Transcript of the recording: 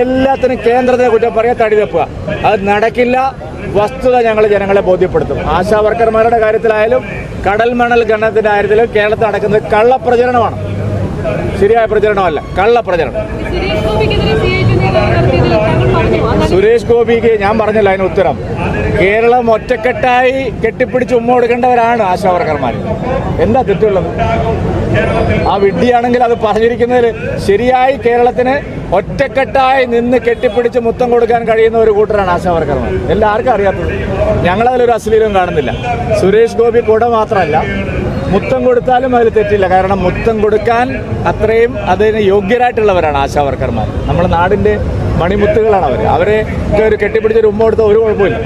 എല്ലാത്തിനും കേന്ദ്രത്തെ കുറ്റം പറയാൻ തടി തപ്പുക അത് നടക്കില്ല. വസ്തുത ഞങ്ങൾ ജനങ്ങളെ ബോധ്യപ്പെടുത്തും. ആശാ വർക്കർമാരുടെ കാര്യത്തിലായാലും കടൽ മണൽ ഖനനത്തിന്റെ കാര്യത്തിലും കേരളത്തിൽ നടക്കുന്നത് കള്ളപ്രചരണമാണ്. ശരിയായ പ്രചരണമല്ല കള്ളപ്രചരണം. സുരേഷ് ഗോപിക്ക് ഞാൻ പറഞ്ഞില്ല അതിന് ഉത്തരം. കേരളം ഒറ്റക്കെട്ടായി കെട്ടിപ്പിടിച്ച് ഉമ്മ കൊടുക്കേണ്ടവരാണ് ആശാവർക്കർമാർ എന്താ തെറ്റുള്ളത്? ആ വിഡ്ഢിയാണെങ്കിൽ അത് പറഞ്ഞിരിക്കുന്നതിൽ ശരിയായി കേരളത്തിന് ഒറ്റക്കെട്ടായി നിന്ന് കെട്ടിപ്പിടിച്ച് മുത്തം കൊടുക്കാൻ കഴിയുന്ന ഒരു കൂട്ടരാണ് ആശാവർക്കർമാർ എല്ലാവർക്കും അറിയാത്തത്. ഞങ്ങളതിലൊരു അശ്ലീലം കാണുന്നില്ല. സുരേഷ് ഗോപി കൂടെ മാത്രമല്ല മുത്തം കൊടുത്താലും അതിൽ തെറ്റില്ല. കാരണം മുത്തം കൊടുക്കാൻ അത്രയും അതിന് യോഗ്യരായിട്ടുള്ളവരാണ് ആശാവർക്കർമാർ നമ്മുടെ നാടിന്റെ മണിമുത്തുകളാണ് അവർ അവരെ ഒരു കെട്ടിപ്പിടിച്ചൊരു ഉമ്മ കൊടുത്ത ഒരു കുഴപ്പമില്ല